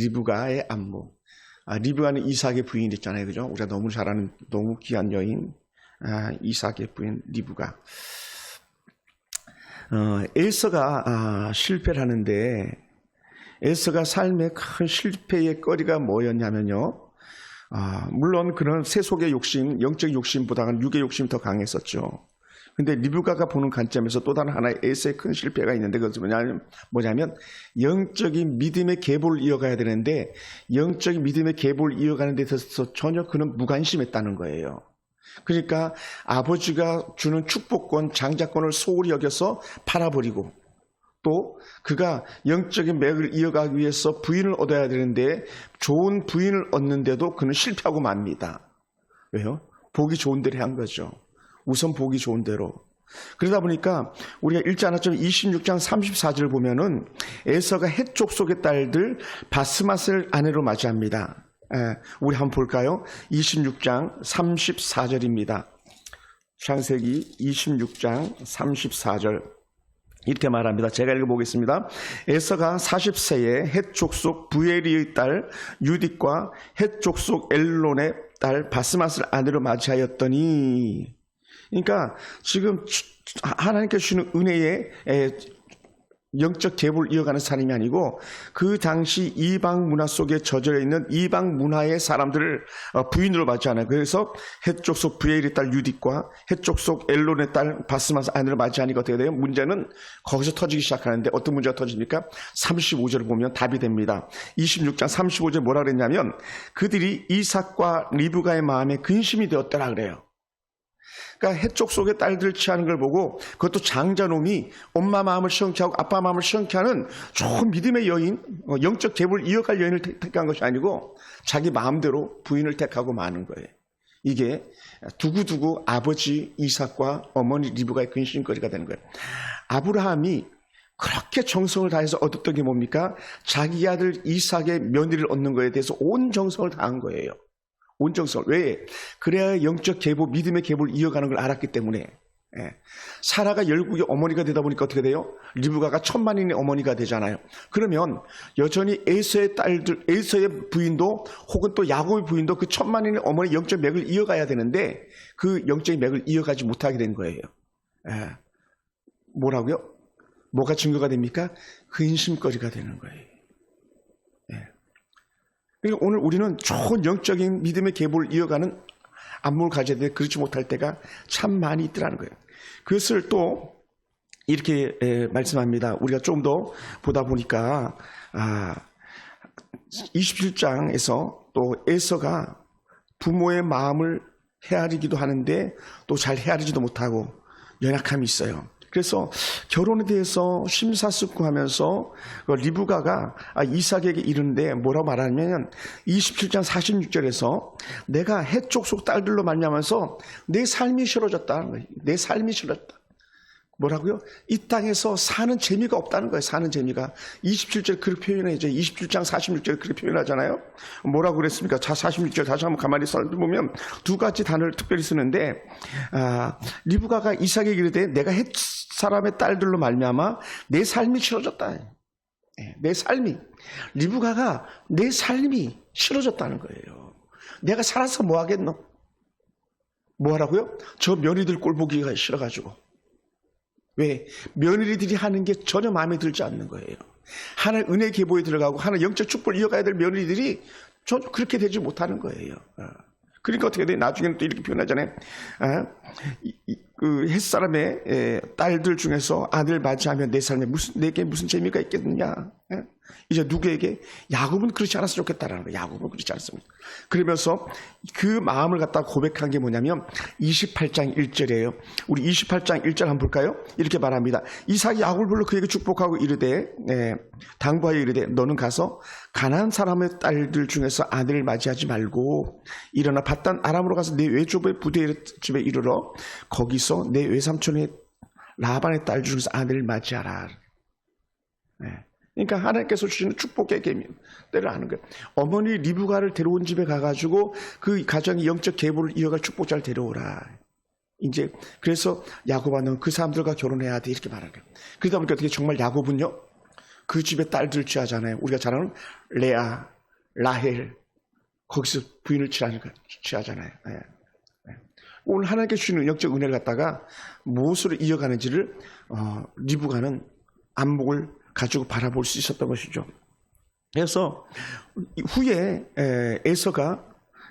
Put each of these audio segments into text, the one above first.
리브가의 안무. 아, 리브가는 이삭의 부인 있잖아요. 그죠? 우리가 너무 잘 아는 너무 귀한 여인. 아, 이삭의 부인 리브가. 어, 엘서가 아, 실패를 하는데 엘서가 삶의 큰 실패의 거리가 뭐였냐면요. 아, 물론 그런 세속의 욕심, 영적 욕심보다는 육의 욕심이 더 강했었죠. 근데 리브가가 보는 관점에서 또 다른 하나의 에서의 큰 실패가 있는데 그것은 뭐냐면, 뭐냐면 영적인 믿음의 계보를 이어가야 되는데 영적인 믿음의 계보를 이어가는 데 있어서 전혀 그는 무관심했다는 거예요. 그러니까 아버지가 주는 축복권, 장자권을 소홀히 여겨서 팔아버리고 또 그가 영적인 맥을 이어가기 위해서 부인을 얻어야 되는데 좋은 부인을 얻는데도 그는 실패하고 맙니다. 왜요? 보기 좋은 대로 한 거죠. 우선 보기 좋은 대로. 그러다 보니까 우리가 1장 하나점 26장 34절 보면은 에서가 해쪽 속의 딸들 바스맛을 아내로 맞이합니다. 예, 우리 한번 볼까요? 26장 34절입니다. 창세기 26장 34절. 이렇게 말합니다. 제가 읽어보겠습니다. 에서가 40세에 헷족속 부에리의 딸 유딕과 헷족속 엘론의 딸 바스맛을 아내로 맞이하였더니 그러니까 지금 하나님께서 주시는 은혜에 영적 계보를 이어가는 사람이 아니고 그 당시 이방 문화 속에 젖어 있는 이방 문화의 사람들을 어, 부인으로 맞이하는 그래서 해쪽 속 부엘의 딸 유딕과 해쪽 속 엘론의 딸 바스마스 아내를 맞이하니까 어떻게 돼요? 문제는 거기서 터지기 시작하는데 어떤 문제가 터집니까? 35절을 보면 답이 됩니다. 26장 35절 뭐라 그랬냐면 그들이 이삭과 리브가의 마음에 근심이 되었더라 그래요. 그러니까 해쪽 속에 딸들 취하는 걸 보고 그것도 장자놈이 엄마 마음을 시원케 하고 아빠 마음을 시원케 하는 좋은 믿음의 여인, 어, 영적 계보를 이어갈 여인을 택한 것이 아니고 자기 마음대로 부인을 택하고 마는 거예요. 이게 두고두고 아버지 이삭과 어머니 리브가의 근심거리가 되는 거예요. 아브라함이 그렇게 정성을 다해서 얻었던 게 뭡니까? 자기 아들 이삭의 며느리를 얻는 거에 대해서 온 정성을 다한 거예요. 온정성. 왜? 그래야 영적 계보, 믿음의 계보를 이어가는 걸 알았기 때문에. 예. 사라가 열국의 어머니가 되다 보니까 어떻게 돼요? 리브가가 천만인의 어머니가 되잖아요. 그러면 여전히 에서의 딸들, 에서의 부인도 혹은 또 야곱의 부인도 그 천만인의 어머니 영적 맥을 이어가야 되는데 그 영적 맥을 이어가지 못하게 된 거예요. 예. 뭐라고요? 뭐가 증거가 됩니까? 근심거리가 되는 거예요. 그러니까 오늘 우리는 좋은 영적인 믿음의 계보를 이어가는 안목을 가져야 되는데 그렇지 못할 때가 참 많이 있더라는 거예요. 그것을 또 이렇게 말씀합니다. 우리가 좀 더 보다 보니까 아, 27장에서 또 에서가 부모의 마음을 헤아리기도 하는데 또 잘 헤아리지도 못하고 연약함이 있어요. 그래서 결혼에 대해서 심사숙고하면서 그 리브가가 아, 이삭에게 이르는데 뭐라고 말하냐면 27장 46절에서 내가 해쪽 속 딸들로 말미암아서 내 삶이 싫어졌다. 내 삶이 싫어졌다. 뭐라고요? 이 땅에서 사는 재미가 없다는 거예요. 사는 재미가. 27절 그렇게 표현해야죠. 27장 46절 그렇게 표현하잖아요. 뭐라고 그랬습니까? 자, 46절 다시 한번 가만히 살펴보면 두 가지 단어를 특별히 쓰는데, 아, 리브가가 이삭에게 이르되 내가 햇 사람의 딸들로 말미암아 내 삶이 싫어졌다. 예, 내 삶이. 리브가가 내 삶이 싫어졌다는 거예요. 내가 살아서 뭐 하겠노? 뭐 하라고요? 저 며느리들 꼴 보기가 싫어가지고. 왜? 며느리들이 하는 게 전혀 마음에 들지 않는 거예요. 하나 은혜 계보에 들어가고 하나 영적 축복을 이어가야 될 며느리들이 전혀 그렇게 되지 못하는 거예요. 어. 그러니까 어떻게 돼? 나중에는 또 이렇게 표현하잖아요. 어? 그 햇사람의 딸들 중에서 아들 맞이하면 내 삶에 무슨 내게 무슨 재미가 있겠느냐? 예? 이제 누구에게 야곱은 그렇지 않았으면 좋겠다라는 거예요. 야곱은 그렇지 않습니다. 그러면서 그 마음을 갖다 고백한 게 뭐냐면 28장 1절이에요. 우리 28장 1절 한번 볼까요? 이렇게 말합니다. 이삭이 야곱을 불러 그에게 축복하고 이르되 네, 당부하여 이르되 너는 가서 가난한 사람의 딸들 중에서 아들을 맞이하지 말고 일어나 바단 아람으로 가서 내 외조부의 부대 집에 이르러 거기서 내 외삼촌의 라반의 딸 중에서 아들을 맞이하라. 네. 그러니까 하나님께서 주시는 축복의 계명대로 하는 거예요. 어머니 리브가를 데려온 집에 가가지고 그 가정의 영적 계보를 이어갈 축복자를 데려오라. 이제 그래서 야곱아 너그 사람들과 결혼해야 돼 이렇게 말하는 거예요. 그러다 보니까 어떻게 정말 야곱은요 그 집의 딸들 취하잖아요. 우리가 잘 아는 레아, 라헬 거기서 부인을 취하잖아요. 오늘 하나님께 주시는 영적 은혜를 갖다가 무엇으로 이어가는지를 어, 리브가는 안목을 가지고 바라볼 수 있었던 것이죠. 그래서 후에 에, 에서가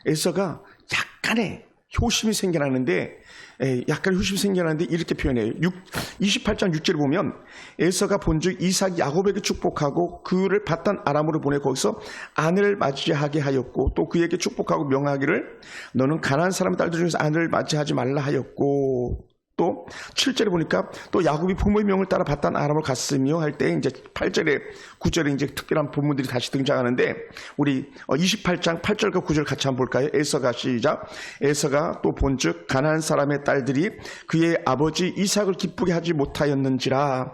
에서가 약간의 효심이 생겨나는데 에, 약간 효심이 생겨나는데 이렇게 표현해요. 6, 28장 6절을 보면 에서가 본즉 이삭이 야곱에게 축복하고 그를 바단 아람으로 보내 거기서 아내를 맞이하게 하였고 또 그에게 축복하고 명하기를 너는 가난한 사람의 딸들 중에서 아내를 맞이하지 말라 하였고 또 7절에 보니까 또 야곱이 부모의 명을 따라 바단 아람을 갔으며 할 때 이제 8절에 9절에 이제 특별한 부분들이 다시 등장하는데 우리 28장 8절과 9절 같이 한번 볼까요? 에서가 시작. 에서가 또 본즉 가난한 사람의 딸들이 그의 아버지 이삭을 기쁘게 하지 못하였는지라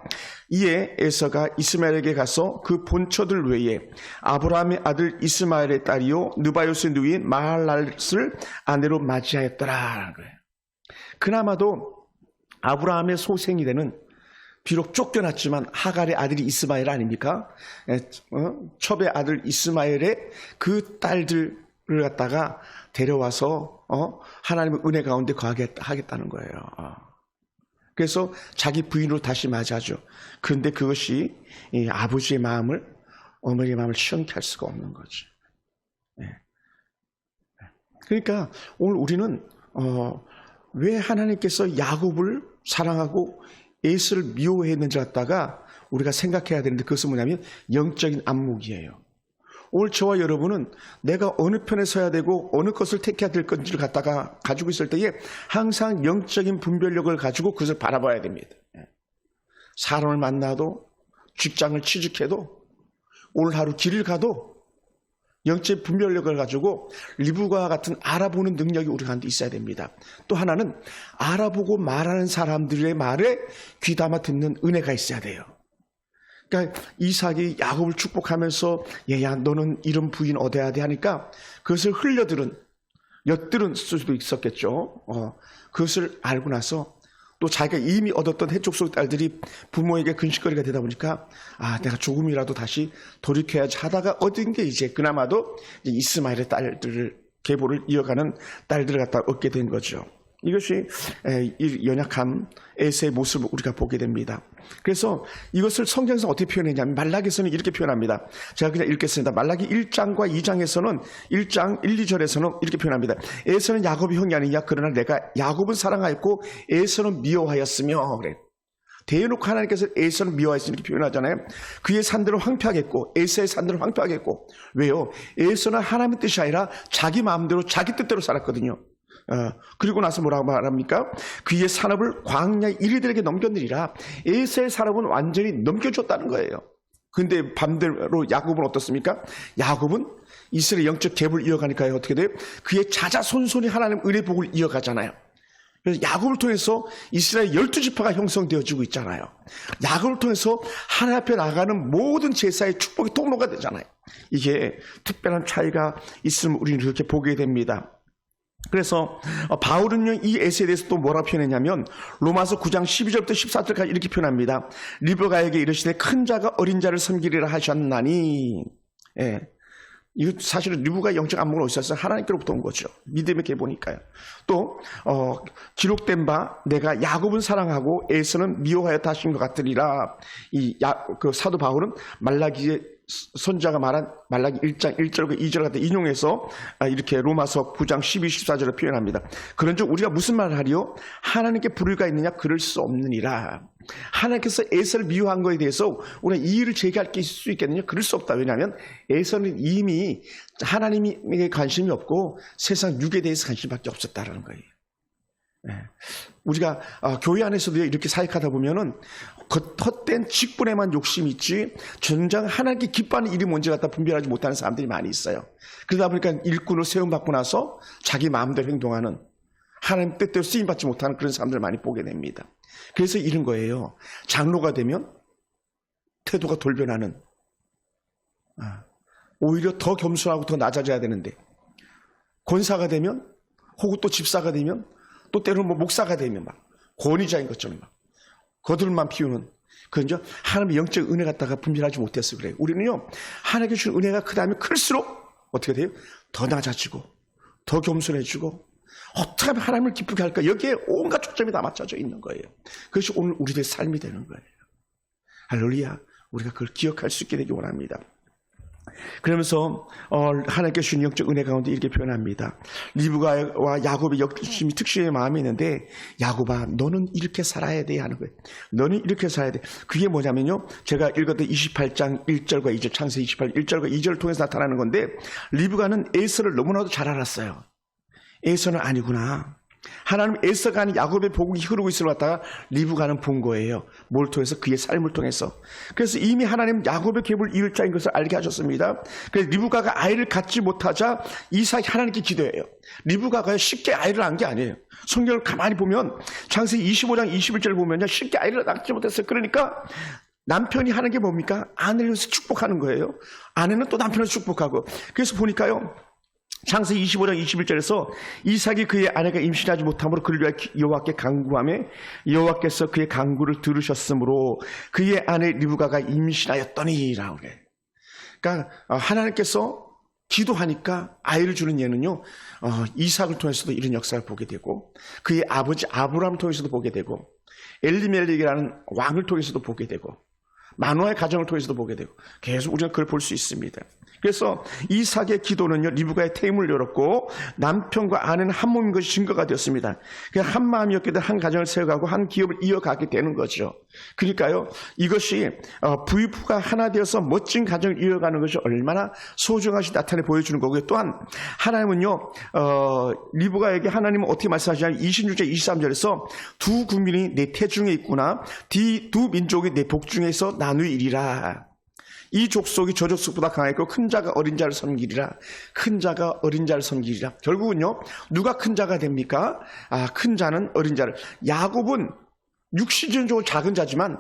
이에 에서가 이스마엘에게 가서 그 본처들 외에 아브라함의 아들 이스마엘의 딸이요 느바요스의 누이인 마할랄을 아내로 맞이하였더라. 그나마도 아브라함의 소생이 되는 비록 쫓겨났지만 하갈의 아들이 이스마엘 아닙니까? 에, 어? 첩의 아들 이스마엘의 그 딸들을 갖다가 데려와서 어? 하나님의 은혜 가운데 거하게 하겠다는 거예요. 어. 그래서 자기 부인으로 다시 맞아죠. 그런데 그것이 이 아버지의 마음을 어머니의 마음을 시원케 할 수가 없는 거죠. 예. 그러니까 오늘 우리는 어, 왜 하나님께서 야곱을 사랑하고 에스를 미워했는지 갖다가 우리가 생각해야 되는데 그것은 뭐냐면 영적인 안목이에요. 오늘 저와 여러분은 내가 어느 편에 서야 되고 어느 것을 택해야 될 건지를 갖다가 가지고 있을 때에 항상 영적인 분별력을 가지고 그것을 바라봐야 됩니다. 예. 사람을 만나도 직장을 취직해도 오늘 하루 길을 가도 영적 분별력을 가지고 리브과 같은 알아보는 능력이 우리 가운데 있어야 됩니다. 또 하나는 알아보고 말하는 사람들의 말에 귀담아 듣는 은혜가 있어야 돼요. 그러니까 이삭이 야곱을 축복하면서 얘야 너는 이런 부인 얻어야 돼 하니까 그것을 흘려들은 엿들은 수도 있었겠죠. 어, 그것을 알고 나서 또 자기가 이미 얻었던 속 딸들이 부모에게 근심거리가 되다 보니까 아 내가 조금이라도 다시 돌이켜야지 하다가 얻은 게 이제 그나마도 이제 이스마엘의 딸들을 계보를 이어가는 딸들을 갖다 얻게 된 거죠. 이것이 연약함 에서의 모습을 우리가 보게 됩니다. 그래서 이것을 성경에서 어떻게 표현했냐면 말라기에서는 이렇게 표현합니다. 제가 그냥 읽겠습니다. 말라기 1장과 2장에서는 1장 1, 2절에서는 이렇게 표현합니다. 에서는 야곱이 형이 아니냐 그러나 내가 야곱은 사랑하였고 에서는 미워하였으며 그래. 대놓고 하나님께서 에서는 미워하였으니 이렇게 표현하잖아요. 그의 산들을 황폐하겠고 에서의 산들을 황폐하겠고 왜요? 에서는 하나님의 뜻이 아니라 자기 마음대로 자기 뜻대로 살았거든요. 어, 그리고 나서 뭐라고 말합니까? 그의 산업을 광야 이리들에게 넘겼느니라. 에서의 산업은 완전히 넘겨줬다는 거예요. 근데 반대로 야곱은 어떻습니까? 야곱은 이스라엘 영적 갭을 이어가니까요. 어떻게 돼요? 그의 자자손손이 하나님 은혜 복을 이어가잖아요. 그래서 야곱을 통해서 이스라엘 열두 지파가 형성되어지고 있잖아요. 야곱을 통해서 하나님 앞에 나가는 모든 제사의 축복의 통로가 되잖아요. 이게 특별한 차이가 있음을 우리는 그렇게 보게 됩니다. 그래서 어, 바울은요 이 에세에 대해서 또 뭐라 표현했냐면 로마서 9장 12절부터 14절까지 이렇게 표현합니다. 리브가에게 이르시되 큰 자가 어린 자를 섬기리라 하셨나니 예. 이거 사실은 리브가 영적 안목을 어디서 어 하나님께로부터 온 거죠. 믿음의 계보니까요. 또 어, 기록된 바 내가 야곱은 사랑하고 에서는 미워하였다 하신 것 같으리라. 이그 사도 바울은 말라기의 선자가 말한 말라기 1장 1절과 2절 같은 인용해서 아, 이렇게 로마서 9장 12, 14절을 표현합니다. 그런즉 우리가 무슨 말을 하리요? 하나님께 불의가 있느냐? 그럴 수 없느니라. 하나님께서 에서를 미워한 것에 대해서 우리가 이의를 제기할 게 있을 수 있겠느냐? 그럴 수 없다. 왜냐하면 에서는 이미 하나님에게 관심이 없고 세상 육에 대해서 관심밖에 없었다라는 거예요. 예. 우리가 어, 교회 안에서도 이렇게 사역하다 보면은 그 헛된 직분에만 욕심이 있지 전장 하나님께 기뻐하는 일이 뭔지 갖다 분별하지 못하는 사람들이 많이 있어요. 그러다 보니까 일꾼을 세움받고 나서 자기 마음대로 행동하는 하나님 뜻대로 쓰임받지 못하는 그런 사람들 을 많이 보게 됩니다. 그래서 이런 거예요. 장로가 되면 태도가 돌변하는 아, 오히려 더 겸손하고 더 낮아져야 되는데 권사가 되면 혹은 또 집사가 되면 또 때로는 뭐 목사가 되면 막 권위자인 것처럼 막 거들만 피우는 그건요 하나님의 영적 은혜 갖다가 분별하지 못해서 그래요. 우리는요 하나님께 주신 은혜가 그 다음에 클수록 어떻게 돼요? 더 낮아지고 더 겸손해지고 어떻게 하면 하나님을 기쁘게 할까? 여기에 온갖 초점이 다 맞춰져 있는 거예요. 그것이 오늘 우리들의 삶이 되는 거예요. 할렐루야. 우리가 그걸 기억할 수 있게 되기 원합니다. 그러면서 어, 하나님께 주신 영적 은혜 가운데 이렇게 표현합니다. 리브가와 야곱의 역심이 특수의 마음이 있는데 야곱아 너는 이렇게 살아야 돼 하는 거예요. 너는 이렇게 살아야 돼. 그게 뭐냐면요. 제가 읽었던 28장 1절과 2절 창세 28 1절과 2절을 통해서 나타나는 건데 리브가는 에서를 너무나도 잘 알았어요. 에서는 아니구나. 하나님 아닌 야곱의 복이 흐르고 있을 갖다가 리브가는 본 거예요. 뭘 통해서 그의 삶을 통해서. 그래서 이미 하나님 야곱의 갭을 이을 자인 것을 알게 하셨습니다. 그래서 리브가가 아이를 갖지 못하자 이삭이 하나님께 기도해요. 리브가가 쉽게 아이를 낳은 게 아니에요. 성경을 가만히 보면 창세 25장 21절 보면요. 쉽게 아이를 낳지 못했어요. 그러니까 남편이 하는 게 뭡니까? 아내를 축복하는 거예요. 아내는 또 남편을 축복하고. 그래서 보니까요. 창세 25장 21절에서 이삭이 그의 아내가 임신하지 못함으로 그를 위하여 여호와께 간구하며 여호와께서 그의 간구를 들으셨으므로 그의 아내 리브가가 임신하였더니라고 그래. 그러니까 어, 하나님께서 기도하니까 아이를 주는 예는요 어, 이삭을 통해서도 이런 역사를 보게 되고 그의 아버지 아브라함을 통해서도 보게 되고 엘리멜렉이라는 왕을 통해서도 보게 되고 만화의 가정을 통해서도 보게 되고 계속 우리가 그걸 볼 수 있습니다. 그래서 이삭의 기도는요 리브가의 태임을 열었고 남편과 아내는 한 몸인 것이 증거가 되었습니다. 그냥 한 마음이었기 때문에 한 가정을 세워가고 한 기업을 이어가게 되는 거죠. 그러니까요 이것이 어, 부부가 하나 되어서 멋진 가정을 이어가는 것이 얼마나 소중하시 나타내 보여주는 거고요. 또한 하나님은요 어, 리브가에게 하나님은 어떻게 말씀하시냐면 26절 23절에서 두 국민이 내 태중에 있구나 디- 두 민족이 내 복중에서 나누이리라. 이 족속이 저 족속보다 강했고 큰 자가 어린 자를 섬기리라. 큰 자가 어린 자를 섬기리라. 결국은요. 누가 큰 자가 됩니까? 아, 큰 자는 어린 자를. 야곱은 육신적으로 작은 자지만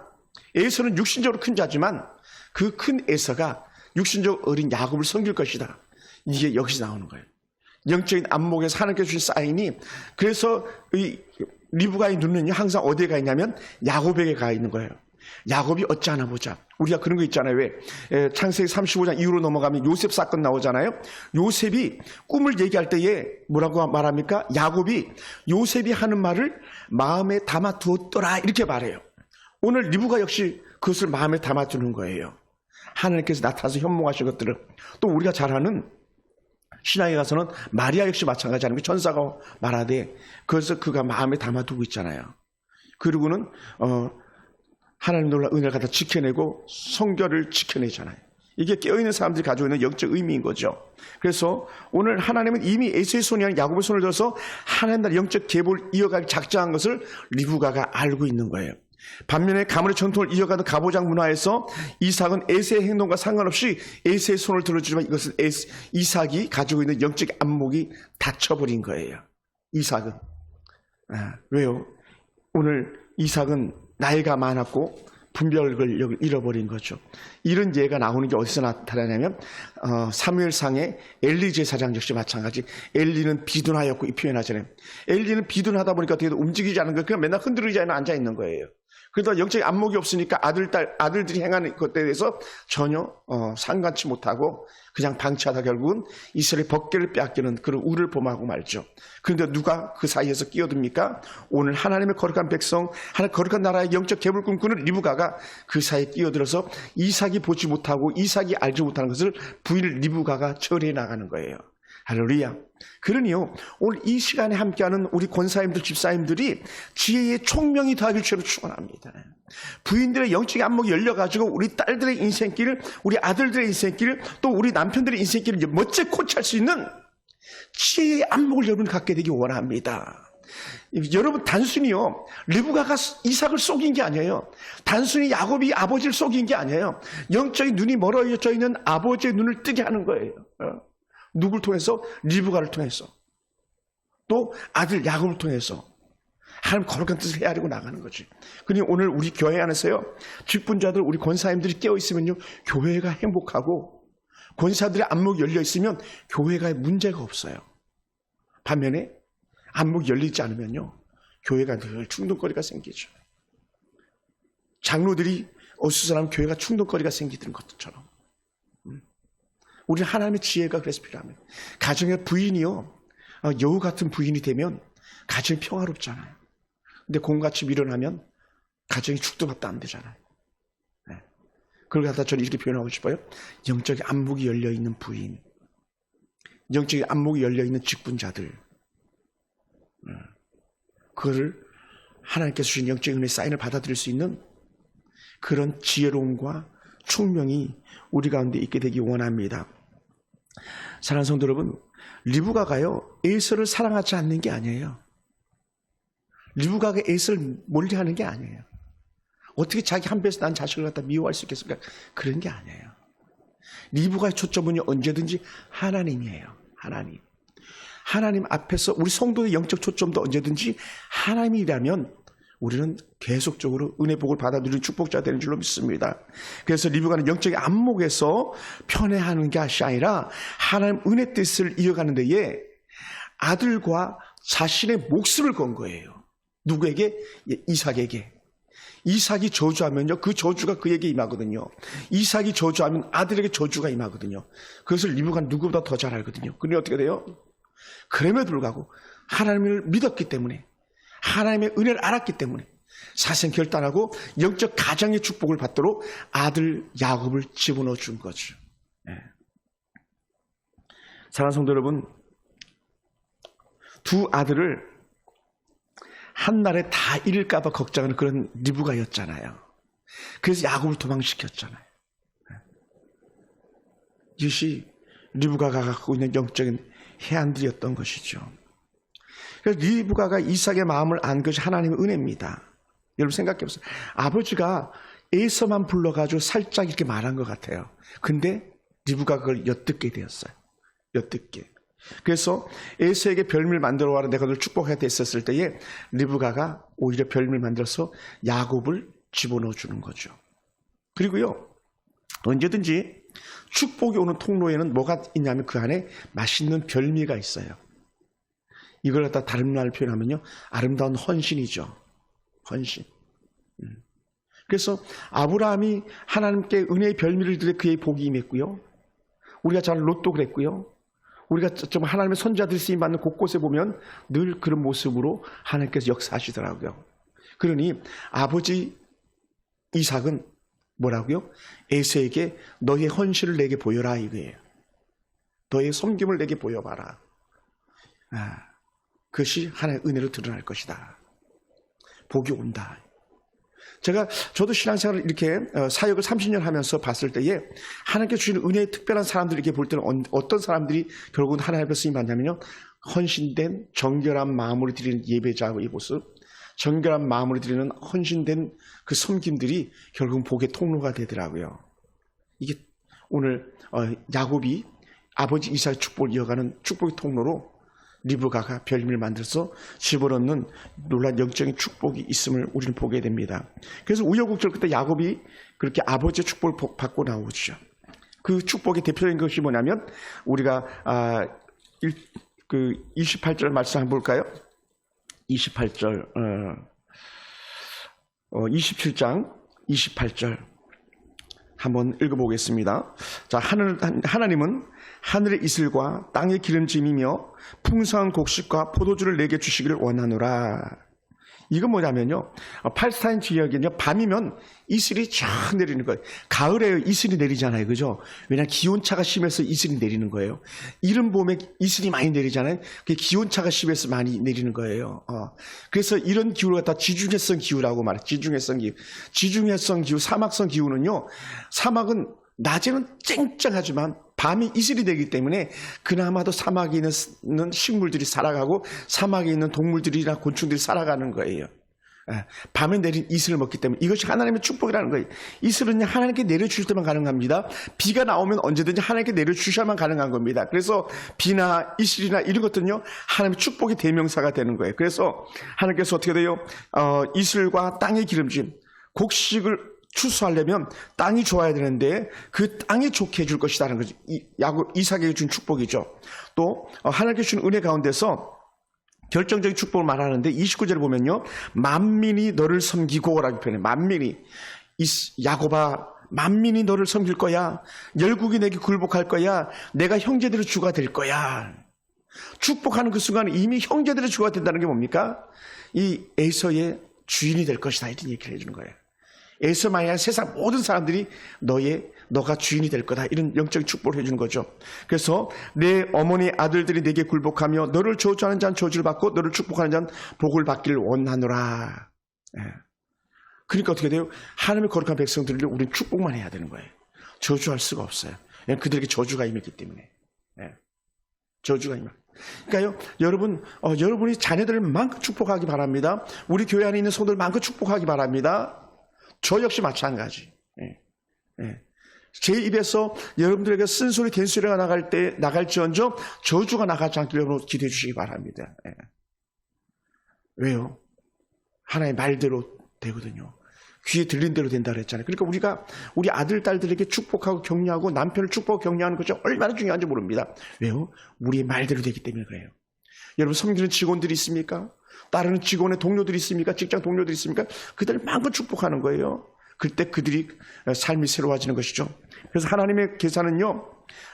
에서는 육신적으로 큰 자지만 그 큰 에서가 육신적으로 어린 야곱을 섬길 것이다. 이게 여기서 나오는 거예요. 영적인 안목에서 하나님께 주신 사인이 그래서 이 리브가의 눈은 항상 어디에 가 있냐면 야곱에게 가 있는 거예요. 야곱이 어찌하나 보자. 우리가 그런 거 있잖아요. 왜? 에, 창세기 35장 이후로 넘어가면 요셉 사건 나오잖아요. 요셉이 꿈을 얘기할 때에 뭐라고 말합니까? 야곱이 요셉이 하는 말을 마음에 담아 두었더라. 이렇게 말해요. 오늘 리브가 역시 그것을 마음에 담아 두는 거예요. 하나님께서 나타나서 현몽하신 것들을 또 우리가 잘 아는 신앙에 가서는 마리아 역시 마찬가지 아닙니까? 전사가 말하되 그래서 그가 마음에 담아두고 있잖아요. 그리고는 어, 하나님 놀라 은혜를 갖다 지켜내고 성결을 지켜내잖아요. 이게 깨어있는 사람들이 가지고 있는 영적 의미인 거죠. 그래서 오늘 하나님은 이미 에서의 손이 아닌 야곱의 손을 들어서 하나님 나라 영적 계보를 이어가기 작정한 것을 리브가가 알고 있는 거예요. 반면에 가문의 전통을 이어가던 가보장 문화에서 이삭은 에세의 행동과 상관없이 에세의 손을 들어주지만 이것은 에세, 이삭이 가지고 있는 영적 안목이 닫혀버린 거예요. 이삭은. 아, 왜요? 오늘 이삭은 나이가 많았고 분별력을 잃어버린 거죠. 이런 예가 나오는 게 어디서 나타나냐면 어, 사무엘상의 엘리 제사장 역시 마찬가지. 엘리는 비둔하였고 이 표현하잖아요. 엘리는 비둔하다 보니까 어떻게 움직이지 않는 거예요. 그냥 맨날 흔들리지 않아 앉아 있는 거예요. 그러다 영적인 안목이 없으니까 아들, 딸, 아들들이 행하는 것에 대해서 전혀 어, 상관치 못하고 그냥 방치하다 결국은 이스라엘 법계를 빼앗기는 그런 우를 범하고 말죠. 그런데 누가 그 사이에서 끼어듭니까? 오늘 하나님의 거룩한 백성, 하나님 거룩한 나라의 영적 개불 꿈꾸는 리브가가 그 사이에 끼어들어서 이삭이 보지 못하고 이삭이 알지 못하는 것을 부인 리브가가 처리해 나가는 거예요. 할렐루야. 그러니요, 오늘 이 시간에 함께하는 우리 권사님들, 집사님들이 지혜의 총명이 더하길 주로 축원합니다. 부인들의 영적인 안목이 열려가지고 우리 딸들의 인생길을, 우리 아들들의 인생길을, 또 우리 남편들의 인생길을 멋지게 코치할 수 있는 지혜의 안목을 여러분 갖게 되기 원합니다. 여러분 단순히요 리브가가 이삭을 속인 게 아니에요. 단순히 야곱이 아버지를 속인 게 아니에요. 영적인 눈이 멀어져 있는 아버지의 눈을 뜨게 하는 거예요. 어. 누굴 통해서? 리브가를 통해서. 또 아들 야곱을 통해서. 하나님 거룩한 뜻을 헤아리고 나가는 거지. 그니 오늘 우리 교회 안에서요. 직분자들, 우리 권사님들이 깨어있으면요. 교회가 행복하고 권사들의 안목이 열려 있으면 교회가 문제가 없어요. 반면에 안목이 열리지 않으면요. 교회가 늘 충동거리가 생기죠. 장로들이 어수선하면 교회가 충동거리가 생기는 것처럼 음. 우리는 하나님의 지혜가 그래서 필요합니다. 가정의 부인이요 어, 여우 같은 부인이 되면 가정이 평화롭잖아요. 근데 공같이 밀어나면 가정이 죽도 밥도 안 되잖아요. 네. 그걸 갖다 저는 이렇게 표현하고 싶어요. 영적인 안목이 열려 있는 부인, 영적인 안목이 열려 있는 직분자들, 음. 그거를 하나님께서 주신 영적인 은혜 사인을 받아들일 수 있는 그런 지혜로움과 총명이 우리 가운데 있게 되기 원합니다. 사랑하는 성도 여러분, 리브가가요 에이서를 사랑하지 않는 게 아니에요. 리브가가 에이서를 멀리하는 게 아니에요. 어떻게 자기 한 배에서 난 자식을 갖다 미워할 수 있겠습니까? 그런 게 아니에요. 리브가의 초점은 언제든지 하나님이에요. 하나님. 하나님 앞에서 우리 성도의 영적 초점도 언제든지 하나님이라면 우리는 계속적으로 은혜 복을 받아들이는 축복자 되는 줄로 믿습니다. 그래서 리브가는 영적인 안목에서 편애하는 것이 아니라 하나님 은혜 뜻을 이어가는 데에 아들과 자신의 목숨을 건 거예요. 누구에게? 예, 이삭에게. 이삭이 저주하면요, 그 저주가 그에게 임하거든요. 이삭이 저주하면 아들에게 저주가 임하거든요. 그것을 리브가 누구보다 더 잘 알거든요. 그런데 어떻게 돼요? 그럼에도 불구하고 하나님을 믿었기 때문에 하나님의 은혜를 알았기 때문에 사생 결단하고 영적 가정의 축복을 받도록 아들 야곱을 집어넣어 준 거죠. 예. 사랑하는 성도 여러분, 두 아들을 한 날에 다 잃을까봐 걱정하는 그런 리브가였잖아요. 그래서 야곱을 도망시켰잖아요. 예. 이것이 리브가가 갖고 있는 영적인 해안들이었던 것이죠. 그래서 리브가가 이삭의 마음을 안 것이 하나님의 은혜입니다. 여러분 생각해 보세요. 아버지가 에서만 불러가지고 살짝 이렇게 말한 것 같아요. 근데 리브가 그걸 엿듣게 되었어요. 엿듣게. 그래서 에서에게 별미를 만들어 와라 내가 널 축복해야 됐었을 때에 리브가가 오히려 별미를 만들어서 야곱을 집어넣어 주는 거죠. 그리고요 언제든지 축복이 오는 통로에는 뭐가 있냐면 그 안에 맛있는 별미가 있어요. 이걸 갖다 다른 말로 표현하면요. 아름다운 헌신이죠. 헌신. 음. 그래서 아브라함이 하나님께 은혜의 별미를 드려 그의 복이 임했고요. 우리가 잘 로또 그랬고요. 우리가 좀 하나님의 선자들 쓰임 받는 곳곳에 보면 늘 그런 모습으로 하나님께서 역사하시더라고요. 그러니 아버지 이삭은 뭐라고요? 에서에게 너의 헌신을 내게 보여라 이거예요. 너의 섬김을 내게 보여봐라. 아, 그것이 하나님의 은혜로 드러날 것이다. 복이 온다. 제가 저도 신앙생활을 이렇게 어, 사역을 30년 하면서 봤을 때에 하나님께 주시는 은혜의 특별한 사람들 이렇게 볼 때는 어떤 사람들이 결국은 하나님 앞에 쓰임 받냐면요. 헌신된 정결한 마음으로 드리는 예배자의 모습, 정결한 마음으로 드리는 헌신된 그 섬김들이 결국은 복의 통로가 되더라고요. 이게 오늘 어, 야곱이 아버지 이삭의 축복을 이어가는 축복의 통로로 리브가가 별미를 만들어서 집어넣는 놀란 영적인 축복이 있음을 우리는 보게 됩니다. 그래서 우여곡절 그때 야곱이 그렇게 아버지의 축복을 받고 나오죠. 그 축복의 대표적인 것이 뭐냐면 우리가 아, 일, 그 28절 말씀 한번 볼까요? 28절 어, 어, 27장 28절 한번 읽어보겠습니다. 자, 하늘, 하나님은 하늘의 이슬과 땅의 기름짐이며 풍성한 곡식과 포도주를 내게 주시기를 원하노라. 이건 뭐냐면요. 팔스타인 지역에는요, 밤이면 이슬이 쫙 내리는 거예요. 가을에 이슬이 내리잖아요. 그죠? 왜냐하면 기온차가 심해서 이슬이 내리는 거예요. 이른 봄에 이슬이 많이 내리잖아요. 그게 기온차가 심해서 많이 내리는 거예요. 어. 그래서 이런 기후를 갖다 지중해성 기후라고 말해요. 지중해성 기후. 지중해성 기후, 사막성 기후는요, 사막은 낮에는 쨍쨍하지만 밤이 이슬이 되기 때문에 그나마도 사막에 있는 식물들이 살아가고 사막에 있는 동물들이나 곤충들이 살아가는 거예요. 예, 밤에 내린 이슬을 먹기 때문에 이것이 하나님의 축복이라는 거예요. 이슬은 하나님께 내려주실 때만 가능합니다. 비가 나오면 언제든지 하나님께 내려주셔야만 가능한 겁니다. 그래서 비나 이슬이나 이런 것들은요, 하나님의 축복의 대명사가 되는 거예요. 그래서 하나님께서 어떻게 돼요? 어, 이슬과 땅의 기름짐, 곡식을 추수하려면 땅이 좋아야 되는데 그 땅이 좋게 해줄 것이다는 거죠. 야곱 이삭에게 준 축복이죠. 또 어, 하나님께 준 은혜 가운데서 결정적인 축복을 말하는데 29절에 보면요. 만민이 너를 섬기고라고 표현해. 만민이 이 야곱아 만민이 너를 섬길 거야. 열국이 내게 굴복할 거야. 내가 형제들의 주가 될 거야. 축복하는 그 순간 이미 형제들의 주가 된다는 게 뭡니까? 이 에서의 주인이 될 것이다 이런 얘기를 해주는 거예요. 아니라 세상 모든 사람들이 너의 너가 주인이 될 거다 이런 영적인 축복을 해주는 거죠. 그래서 내 어머니 아들들이 내게 굴복하며 너를 저주하는 자는 저주를 받고 너를 축복하는 자는 복을 받기를 원하노라. 예. 그러니까 어떻게 돼요? 하나님의 거룩한 백성들을 우리는 축복만 해야 되는 거예요. 저주할 수가 없어요. 그들에게 저주가 임했기 때문에. 예. 저주가 임해. 그러니까요, 여러분, 어, 여러분이 자녀들을 만큼 축복하기 바랍니다. 우리 교회 안에 있는 성도들 만큼 축복하기 바랍니다. 저 역시 마찬가지. 예. 예. 제 입에서 여러분들에게 쓴소리, 된소리가 나갈 때, 나갈지언정 저주가 나가지 않기를 기대해 주시기 바랍니다. 예. 왜요? 하나의 말대로 되거든요. 귀에 들린 대로 된다 그랬잖아요. 그러니까 우리가 우리 아들, 딸들에게 축복하고 격려하고 남편을 축복하고 격려하는 것이 얼마나 중요한지 모릅니다. 왜요? 우리의 말대로 되기 때문에 그래요. 여러분 섬기는 직원들이 있습니까? 따르는 직원의 동료들이 있습니까? 직장 동료들이 있습니까? 그들 만큼 축복하는 거예요. 그때 그들이 삶이 새로워지는 것이죠. 그래서 하나님의 계산은요,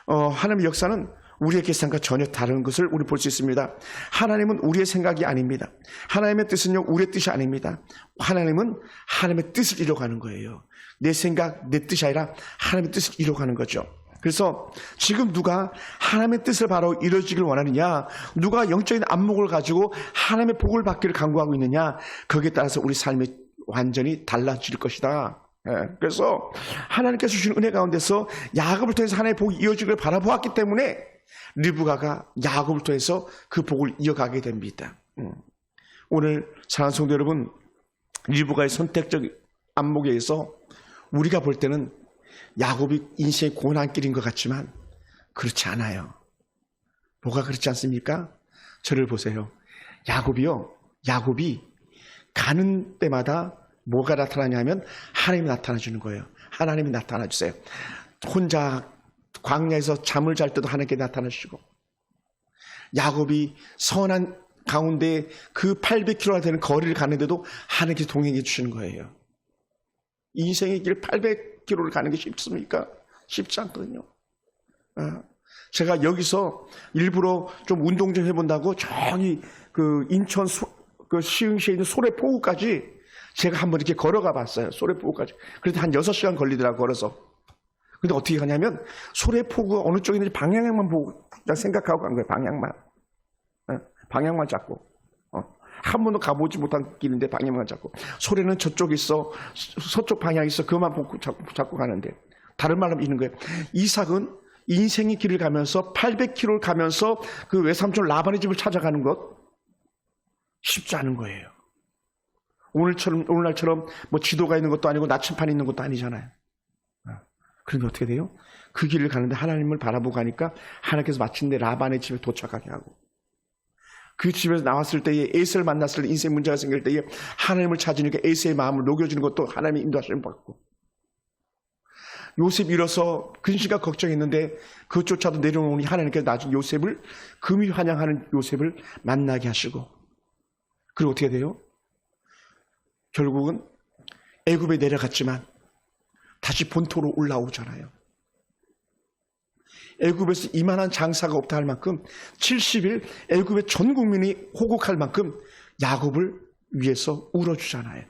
어, 하나님의 역사는 우리의 계산과 전혀 다른 것을 우리 볼 수 있습니다. 하나님은 우리의 생각이 아닙니다. 하나님의 뜻은요, 우리의 뜻이 아닙니다. 하나님은 하나님의 뜻을 이뤄가는 거예요. 내 생각, 내 뜻이 아니라 하나님의 뜻을 이뤄가는 거죠. 그래서 지금 누가 하나님의 뜻을 바로 이루어지길 원하느냐, 누가 영적인 안목을 가지고 하나님의 복을 받기를 간구하고 있느냐, 거기에 따라서 우리 삶이 완전히 달라질 것이다. 예, 그래서 하나님께서 주신 은혜 가운데서 야곱을 통해서 하나님의 복이 이어지기를 바라보았기 때문에 리브가가 야곱을 통해서 그 복을 이어가게 됩니다. 음. 오늘 사랑하는 성도 여러분, 리브가의 선택적 안목에 의해서 우리가 볼 때는 야곱이 인생의 고난길인 것 같지만 그렇지 않아요. 뭐가 그렇지 않습니까? 저를 보세요. 야곱이요. 야곱이 가는 때마다 뭐가 나타나냐면 하나님이 나타나 주는 거예요. 하나님이 나타나 주세요. 혼자 광야에서 잠을 잘 때도 하나님께 나타나 주시고 야곱이 선한 가운데 그 800km가 되는 거리를 가는데도 하나님께 동행해 주시는 거예요. 인생의 길 800km를 가는 게 쉽습니까? 쉽지 않거든요. 어. 제가 여기서 일부러 좀 운동 좀 해본다고 저기 그 인천 소, 그 시흥시에 있는 소래포구까지 제가 한번 이렇게 걸어가 봤어요. 소래포구까지. 그래도 한 6시간 걸리더라고 걸어서. 근데 어떻게 가냐면 소래포구 어느 있는지 방향만 보고 그냥 생각하고 간 거예요. 방향만. 어, 방향만 잡고. 어. 한 번도 가보지 못한 길인데 방향만 잡고. 소래는 저쪽에 있어. 서쪽 방향에 있어. 그것만 보고 잡고, 잡고 가는데. 다른 말로 있는 거예요. 이삭은 인생의 길을 가면서 800km를 가면서 그 외삼촌 라반의 집을 찾아가는 것 쉽지 않은 거예요. 오늘처럼 오늘날처럼 뭐 지도가 있는 것도 아니고 나침판이 있는 것도 아니잖아요. 그런데 어떻게 돼요? 그 길을 가는데 하나님을 바라보고 가니까 하나님께서 마침내 라반의 집에 도착하게 하고 그 집에서 나왔을 때에 에스를 만났을 때 인생 문제가 생길 때에 하나님을 찾으니까 에스의 마음을 녹여주는 것도 하나님의 인도하심을 받고 요셉 잃어서 근시가 걱정했는데 그것조차도 내려오니 하나님께서 나중에 요셉을 금이 환영하는 요셉을 만나게 하시고 그리고 어떻게 돼요? 결국은 애굽에 내려갔지만 다시 본토로 올라오잖아요. 애굽에서 이만한 장사가 없다 할 만큼 70일 애굽의 전 국민이 호곡할 만큼 야곱을 위해서 울어주잖아요.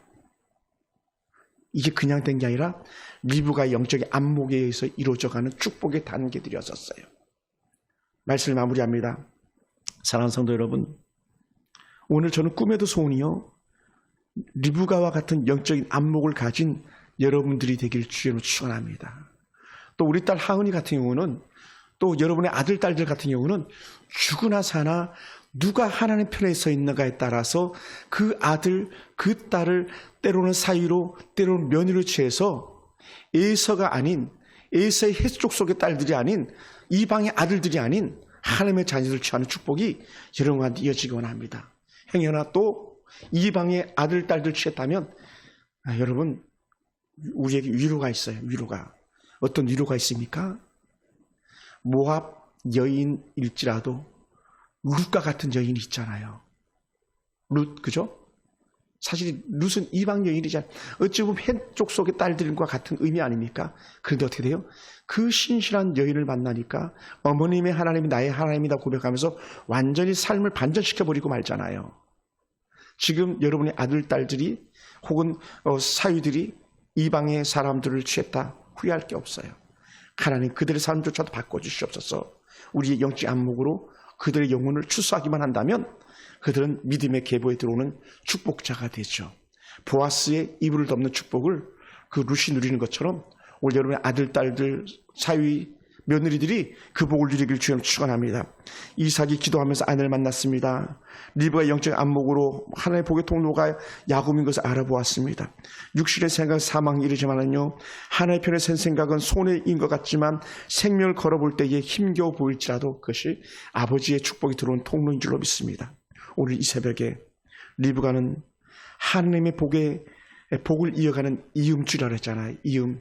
이게 그냥 된 게 아니라 리브가 영적인 안목에 의해서 이루어져가는 축복의 단계들이었었어요. 말씀을 마무리합니다. 사랑하는 성도 여러분, 오늘 저는 꿈에도 소원이요. 리브가와 같은 영적인 안목을 가진 여러분들이 되길 주님으로 축원합니다. 또 우리 딸 하은이 같은 경우는 또 여러분의 아들, 딸들 같은 경우는 죽으나 사나 누가 하나님 편에 서 있는가에 따라서 그 아들, 그 딸을 때로는 사이로, 때로는 면으로 취해서 에서가 아닌 에서의 해족 속의 딸들이 아닌 이방의 아들들이 아닌 하나님의 자녀들 취하는 축복이 여러분한테 이어지기 원합니다. 행여나 또 이방의 아들, 딸들 취했다면 아, 여러분 우리에게 위로가 있어요. 위로가. 어떤 위로가 있습니까? 모압 여인일지라도 루카 같은 여인이 있잖아요. 룻 그죠? 사실 룻은 이방 여인이잖아요. 어찌 보면 햇쪽 속의 딸들과 같은 의미 아닙니까? 그런데 어떻게 돼요? 그 신실한 여인을 만나니까 어머님의 하나님이 나의 하나님이다 고백하면서 완전히 삶을 반전시켜 버리고 말잖아요. 지금 여러분의 아들, 딸들이 혹은 어, 사위들이 이방의 사람들을 취했다 후회할 게 없어요. 하나님 그들의 삶조차도 바꿔주시옵소서 우리의 영적 안목으로 그들의 영혼을 추수하기만 한다면 그들은 믿음의 계보에 들어오는 축복자가 되죠. 보아스의 이불을 덮는 축복을 그 루시 누리는 것처럼 오늘 여러분의 아들, 딸들, 사위, 며느리들이 그 복을 누리길 주님 축원합니다. 이삭이 기도하면서 아내를 만났습니다. 리브가 영적 안목으로 하나님의 복의 통로가 야곱인 것을 알아보았습니다. 육신의 생각 사망이 이르지만은요 하나의 편에 센 생각은 손해인 것 같지만 생명을 걸어볼 때에 힘겨워 보일지라도 그것이 아버지의 축복이 들어온 통로인 줄로 믿습니다. 오늘 이 새벽에 리브가는 하나님의 복의 복을 이어가는 이음줄이라 했잖아요. 이음.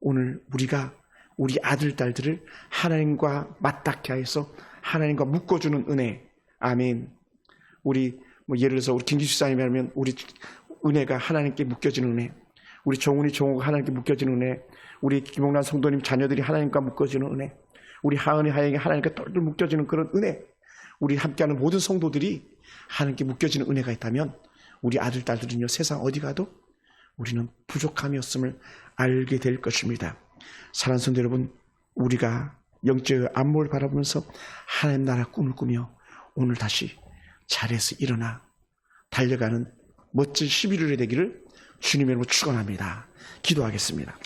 오늘 우리가 우리 아들, 딸들을 하나님과 맞닿게 하여서 하나님과 묶어주는 은혜. 아멘. 우리, 뭐 예를 들어서 우리 김기수 사님이 하면 우리 은혜가 하나님께 묶여지는 은혜. 우리 정훈이 정호가 하나님께 묶여지는 은혜. 우리 김홍란 성도님 자녀들이 하나님과 묶어지는 은혜. 우리 하은이 하영이 하나님께 똘똘 묶여지는 그런 은혜. 우리 함께하는 모든 성도들이 하나님께 묶여지는 은혜가 있다면 우리 아들, 딸들은요, 세상 어디 가도 우리는 부족함이 없음을 알게 될 것입니다. 사랑하는 성도 여러분, 우리가 영적 안목을 바라보면서 하나님 나라 꿈을 꾸며 오늘 다시 자리에서 일어나 달려가는 멋진 11월이 되기를 주님의 이름으로 축원합니다. 기도하겠습니다.